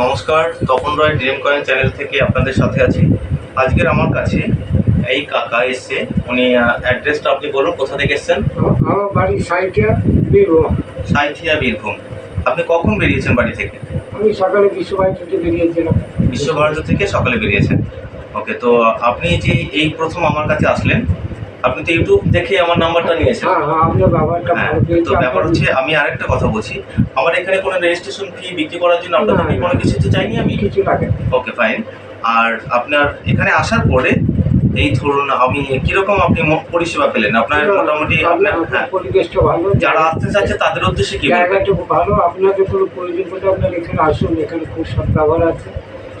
নমস্কার Tapan Roy dream coin channel থেকে আপনাদের সাথে আছি। আজকের আমার কাছে এই কাকা এসছে। উনি অ্যাড্রেসটা আপনি বলুন কোথা থেকে এসছেন? আমার বাড়ি সাইটিয়া বীরভূম। সাঁইথিয়া বীরভূম। আপনি কখন বেরিয়েছেন বাড়ি থেকে? আমি সকালে বিশ্ববাড়ি বেরিয়েছিলাম। বিশ্বভারতী থেকে সকালে বেরিয়েছেন। ওকে তো আপনি যে এই প্রথম আমার কাছে আসলেন আপনি তো ইউটিউব দেখে আমার নাম্বারটা নিয়েছেন। হ্যাঁ হ্যাঁ আপনার বাবারটা হ্যাঁ ভালো তো ব্যাপার হচ্ছে আমি আরেকটা কথা বলছি। আমার এখানে কোনো রেজিস্ট্রেশন ফি বিক্রি করার জন্য আপনাদের না, না। কোনো কিছু তো চাইনি আমি? কিছু লাগে ওকে ফাইন আর আপনার এখানে আসার পরে এই ধরুন আমি কীরকম আপনি পরিষেবা পেলেন? আপনার মোটামুটি আপনার আপনার হ্যাঁ। পরিবেশটা ভালো যারা আসতে চাচ্ছে তাদের উদ্দেশ্যে কি? জায়গাটা ভালো আপনাদের কোনো প্রয়োজন পড়লে আপনার এখানে আসুন এখানে খুব সব ব্যবহার আছে।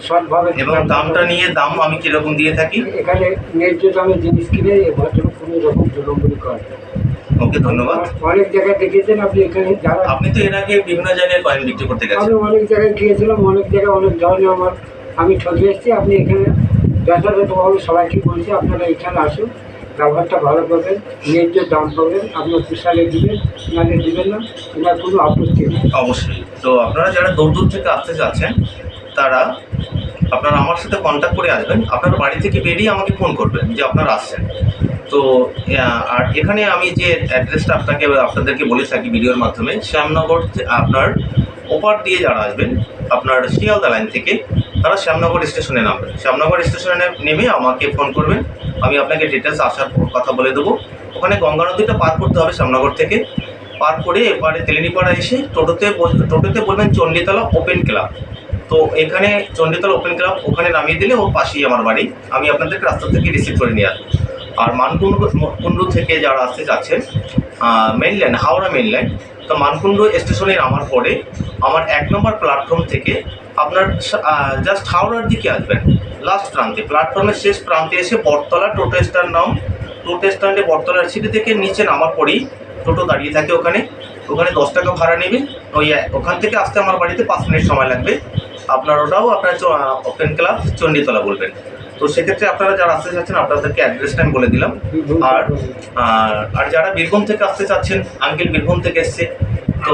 সৎভাবে এবং দামটা নিয়ে দাম আমি কীরকম দিয়ে থাকি? এখানে ন্যায্য দামে জিনিস কিনে ভদ্রলোক কোনো রকম জনগণি করে। ওকে ধন্যবাদ। অনেক জায়গায় দেখেছেন আপনি এখানে যারা আপনি তো এর আগে বিভিন্ন জায়গায় কয়েন বিক্রি করতে গেছেন। আমি অনেক জায়গায় গিয়েছিলাম অনেক জায়গায় অনেক ধরনের আমার আমি ঠকে এসেছি আপনি এখানে যথাযথভাবে সবাইকে বলছি আপনারা এখানে আসুন ব্যবহারটা ভালো করবেন ন্যায্য দাম পাবেন আপনার পোষালে দিবেন নাহলে দিবেন না তোমার কোনো আপত্তি নেই। অবশ্যই। তো আপনারা যারা দূর দূর থেকে আসতে চাচ্ছেন তারা আপনারা আমার সাথে কন্ট্যাক্ট করে আসবেন। আপনার বাড়ি থেকে বেরিয়ে আমাকে ফোন করবেন যে আপনারা আসছেন। তো আর এখানে আমি যে অ্যাড্রেসটা আপনাকে, আপনাদেরকে বলে থাকি ভিডিওর মাধ্যমে, শ্যামনগর আপনার ওপার দিয়ে যারা আসবেন, আপনার শিয়ালদা লাইন থেকে, তারা শ্যামনগর স্টেশনে নামবেন। শ্যামনগর স্টেশনে নেমে আমাকে ফোন করবেন। আমি আপনাকে ডিটেলস আসার কথা বলে দেবো। ওখানে গঙ্গা নদীটা পার করতে হবে শ্যামনগর থেকে। পার করে এবারে তেলেনিপাড়া এসে টোটোতে টোটোতে বলবেন চণ্ডীতলা ওপেন ক্লাব তো এখানে চণ্ডীতলা ওপেন ক্লাব ওখানে নামিয়ে দিলে ওর পাশেই আমার বাড়ি। আমি আপনাদেরকে রাস্তা থেকে রিসিভ করে নিয়ে আসব। আর মানকুণ্ডু কুণ্ডু থেকে যারা আসতে চাচ্ছেন main line Howrah main line তো মানকুণ্ডু স্টেশনে নামার পরে, আমার এক নম্বর প্ল্যাটফর্ম থেকে আপনার জাস্ট হাওড়ার দিকে আসবেন লাস্ট প্রান্তে। প্ল্যাটফর্মের শেষ প্রান্তে এসে বটতলা টোটো স্ট্যান্ড নাম টোটো স্ট্যান্ডে বটতলার সিটি থেকে নিচে নামার পরেই টোটো দাঁড়িয়ে থাকে ওখানে। ওখানে দশ টাকা ভাড়া নেবে। ওই ওখান থেকে আসতে আমার বাড়িতে পাঁচ মিনিট সময় লাগবে। আপনার ওটাও আপনার ওপেন ক্লাব চণ্ডীতলা বলবেন। তো সেক্ষেত্রে আপনারা যারা আসতে চাচ্ছেন, আপনাদেরকে অ্যাড্রেসটা আমি বলে দিলাম। আর আর যারা বীরভূম থেকে আসতে চাচ্ছেন আঙ্কেল বীরভূম থেকে এসছে। তো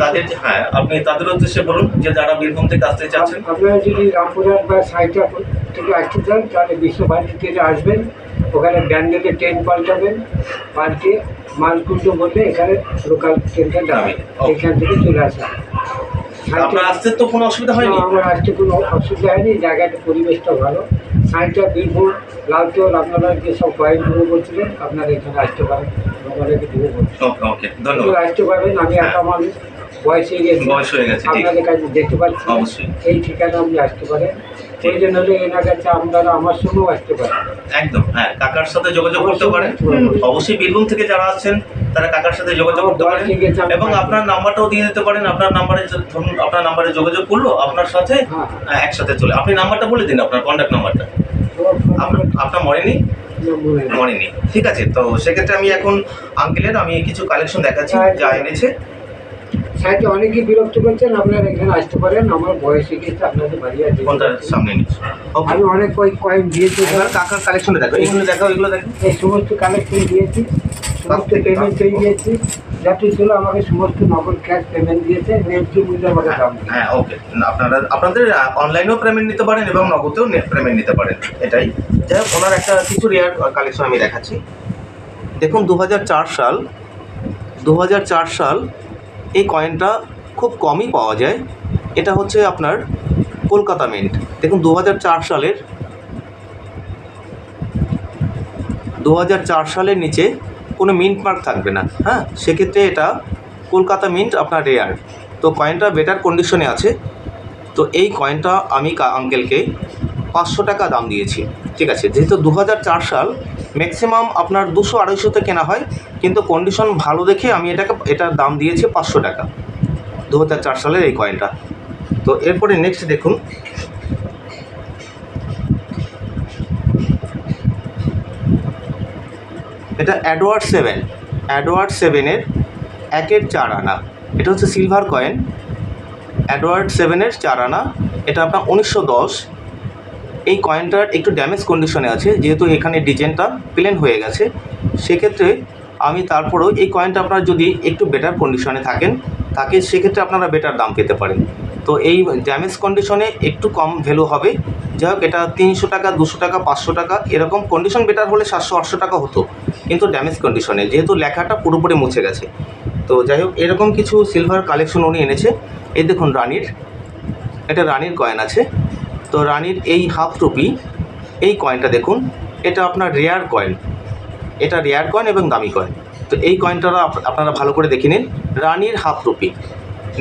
তাদের হ্যাঁ আপনি তাদের উদ্দেশ্যে বলুন যে যারা বীরভূম থেকে আসতে চাচ্ছেন। আপনারা যদি রামপুরহাট বা সাইটা থেকে আসতে চান, তাহলে বিশ্বভারতী থেকে আসবেন। ওখানে ব্যান্ডেতে ট্রেন পাল্টাবেন পাল্টে মালকুণ্ড বললে এখানে লোকাল ট্রেনটা যাবে Okay. এখান থেকে চলে আসা। আপনার আসতে তো কোনো অসুবিধা হয়নি? আমার আসতে কোনো অসুবিধা হয়নি জায়গাটা পরিবেশটা ভালো। সাইডটা বীরভূম লালচর আপনারা যেসব পয়েন্টগুলো বলছিলেন আপনারা এখানে আসতে পারেন আপনাদেরকে দেবো ওকে ওকে ধন্যবাদ। আসতে পারবেন আমি একা মানুষ। বয়স হয়ে গেছে। বয়স হয়ে গেছে, ঠিক। আপনাদের কাছে যেতে পারছি অবশ্যই। এই ঠিকানা আপনি আসতে পারেন। জন্য হলে এনার কাছে আপনারা আমার সঙ্গেও আসতে পারেন। একদম হ্যাঁ কাকার সাথে যোগাযোগ করতে পারেন। অবশ্যই বীরভূম থেকে যারা আসছেন তারা কাকার সাথে যোগাযোগ করতে পারেন। এবং আপনার নাম্বারটাও দিয়ে দিতে পারেন। আপনার নাম্বারে ধরুন আপনার নাম্বারে যোগাযোগ করল আপনার সাথে হ্যাঁ। হ্যাঁ, একসাথে চলে। আপনি নাম্বারটা বলে দিন আপনার কন্ট্যাক্ট নাম্বারটা। আপনার আপনার। মনে নেই ঠিক আছে তো সেক্ষেত্রে আমি এখন আঙ্কেলের আমি কিছু কালেকশন দেখাচ্ছি। যা এনেছে। সাইডে অনেকেই বিরক্ত করছেন আপনারা এখানে আসতে পারেন আমার বয়স গেছে আপনাদের বাড়ি আছে সামনে নিচ্ছি আমি অনেক কই কয়েন দিয়েছি। কাকার কালেকশনে দেখো? এগুলো দেখো এগুলো দেখো। এই সমস্ত কালেকশন দিয়েছি সমস্ত পেমেন্ট পেয়ে গিয়েছি যাতে ছিল আমাকে সমস্ত নগদ ক্যাশ পেমেন্ট দিয়েছে মূল্যে আমাকে দাম হ্যাঁ ওকে আপনারা আপনাদের অনলাইনেও পেমেন্ট নিতে পারেন এবং নগদেও পেমেন্ট নিতে পারেন। এটাই। যাই হোক ওনার একটা কিছু রেয়ার কালেকশন আমি দেখাচ্ছি। দেখুন দু হাজার চার সাল দু হাজার চার সাল এই কয়েনটা খুব কমই পাওয়া যায়। এটা হচ্ছে আপনার কলকাতা মিন্ট দেখুন দু হাজার চার সালের দু হাজার চার সালের নিচে কোনো মিন্ট মার্ক থাকবে না। হ্যাঁ সেক্ষেত্রে এটা কলকাতা মিন্ট আপনার রেয়ার তো কয়েনটা বেটার কন্ডিশনে আছে। তো এই কয়েনটা আমি আঙ্কেলকে পাঁচশো টাকা দাম দিয়েছি। ঠিক আছে, যেহেতু দু হাজার চার সাল ম্যাক্সিমাম আপনার দুশো আড়াইশোতে কেনা হয়, কিন্তু কন্ডিশন ভালো দেখে আমি এটাকে, এটার দাম দিয়েছি পাঁচশো টাকা, দু হাজার চার সালের এই কয়েনটা তো এরপরে নেক্সট দেখুন। এটা অ্যাডওয়ার্ড সেভেন অ্যাডওয়ার্ড সেভেনের একের চার আনা। এটা হচ্ছে সিলভার কয়েন অ্যাডওয়ার্ড সেভেনের চার আনা। এটা আপনার উনিশশো দশ এই কয়েনটার একটু ড্যামেজ কন্ডিশনে আছে, যেহেতু এখানে ডিজাইনটা প্লেন হয়ে গেছে। সেক্ষেত্রে আমি তারপরেও এই কয়েনটা আপনার যদি একটু বেটার কন্ডিশনে থাকেন, তাকে সেক্ষেত্রে আপনারা বেটার দাম পেতে পারেন। তো এই ড্যামেজ কন্ডিশনে একটু কম ভ্যালু হবে। যাই হোক, এটা তিনশো টাকা, দুশো টাকা, পাঁচশো টাকা, এরকম কন্ডিশন বেটার হলে সাতশো, আটশো টাকা হতো। কিন্তু ড্যামেজ কন্ডিশনে যেহেতু লেখাটা পুরোপুরি মুছে গেছে। তো যাই হোক, এরকম কিছু সিলভার কালেকশন উনি এনেছে। এই দেখুন রানীর, এটা রানীর কয়েন আছে। তো রানীর এই হাফ টুপি এই কয়েনটা দেখুন, এটা আপনার রেয়ার কয়েন এটা রেয়ার কয়েন এবং দামি কয়েন তো এই কয়েনটা আপ- আপনারা ভালো করে দেখে নিন, রানীর হাফ রুপি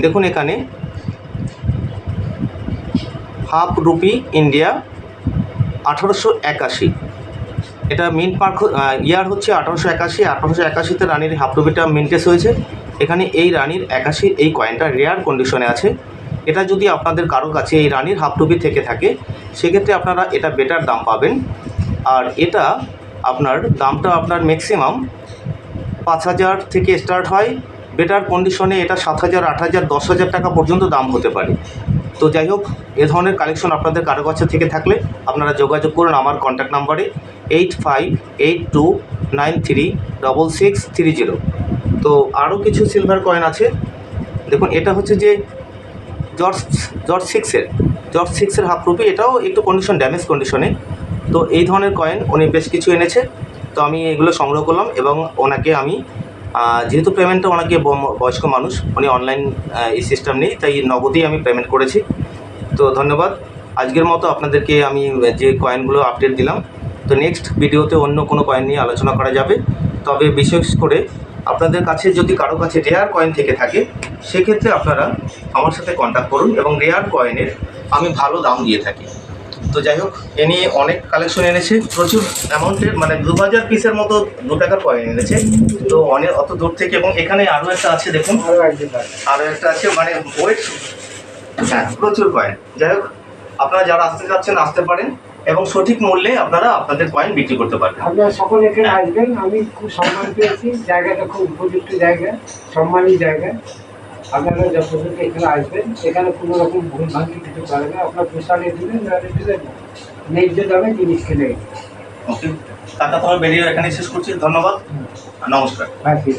দেখুন এখানে হাফ রুপি ইন্ডিয়া আঠারোশো একাশি। এটা মিন্ট পার্ক ইয়ার হচ্ছে আঠারোশো একাশি। আঠারোশো একাশিতে রানীর হাফ রুপিটা মিন্টেস হয়েছে। এখানে এই রানীর একাশি এই কয়েনটা রেয়ার কন্ডিশনে আছে। এটা যদি আপনাদের কারও কাছে এই রানীর হাফ টুপি থেকে থাকে, সেক্ষেত্রে আপনারা এটা বেটার দাম পাবেন। আর এটা আপনার দামটা আপনার ম্যাক্সিমাম পাঁচ হাজার থেকে স্টার্ট হয়। বেটার কন্ডিশনে এটা সাত হাজার, আট হাজার, দশ হাজার টাকা পর্যন্ত দাম হতে পারে। তো যাই হোক, এ ধরনের কালেকশন আপনাদের কারও কাছে থেকে থাকলে আপনারা যোগাযোগ করুন আমার কন্ট্যাক্ট নাম্বারে eight five eight two nine three double six three zero তো আরও কিছু সিলভার কয়েন আছে। দেখুন, এটা হচ্ছে যে জর্জ জর্জ সিক্সের জর্জ সিক্সের হাফ রুপি এটাও একটু কন্ডিশন ড্যামেজ কন্ডিশনে তো এই ধরনের কয়েন উনি বেশ কিছু এনেছে। তো আমি এগুলো সংগ্রহ করলাম এবং ওনাকে আমি যেহেতু পেমেন্টটা ওনাকে বয়স্ক মানুষ, উনি অনলাইন এই সিস্টেম নেই, তাই নগদেই আমি পেমেন্ট করেছি। তো ধন্যবাদ। আজকের মতো আপনাদেরকে আমি যে কয়েনগুলো আপডেট দিলাম। তো নেক্সট ভিডিওতে অন্য কোনো কয়েন নিয়ে আলোচনা করা যাবে। তবে বিশেষ করে আপনাদের কাছে যদি কারও কাছে রেয়ার কয়েন থেকে থাকে সেক্ষেত্রে আপনারা আমার সাথে কন্ট্যাক্ট করুন এবং রেয়ার কয়েনের আমি ভালো দাম দিয়ে থাকি। তো যাই হোক এ নিয়ে অনেক কালেকশন এনেছে প্রচুর অ্যামাউন্টের মানে দু হাজার পিসের মতো দু টাকার কয়েন এনেছে। তো অনেক অত দূর থেকে এবং এখানে আরও একটা আছে দেখুন। আরও একটা আছে মানে ওয়েট হ্যাঁ প্রচুর কয়েন যাই হোক আপনারা যারা আসতে চাচ্ছেন আসতে পারেন। এবং সঠিক মূল্যে আপনারা আপনাদের কয়েন বিক্রি করতে পারবেন। আপনারা সকলে এখানে আসবেন আমি খুব সম্মান পেয়েছি জায়গাটা খুব উপযুক্ত জায়গা সম্মানী জায়গা। আপনারা যথাযথ এখানে আসবেন এখানে কোনো রকম ভুল ভাঙি কিছু করে না আপনার পোষালে দিবেন নাহলে দিবেন না। ন্যায্য দামে জিনিস কিনে ওকে টাকা তোমার বেরিয়ে এখানে শেষ করছি ধন্যবাদ। নমস্কার। রাখি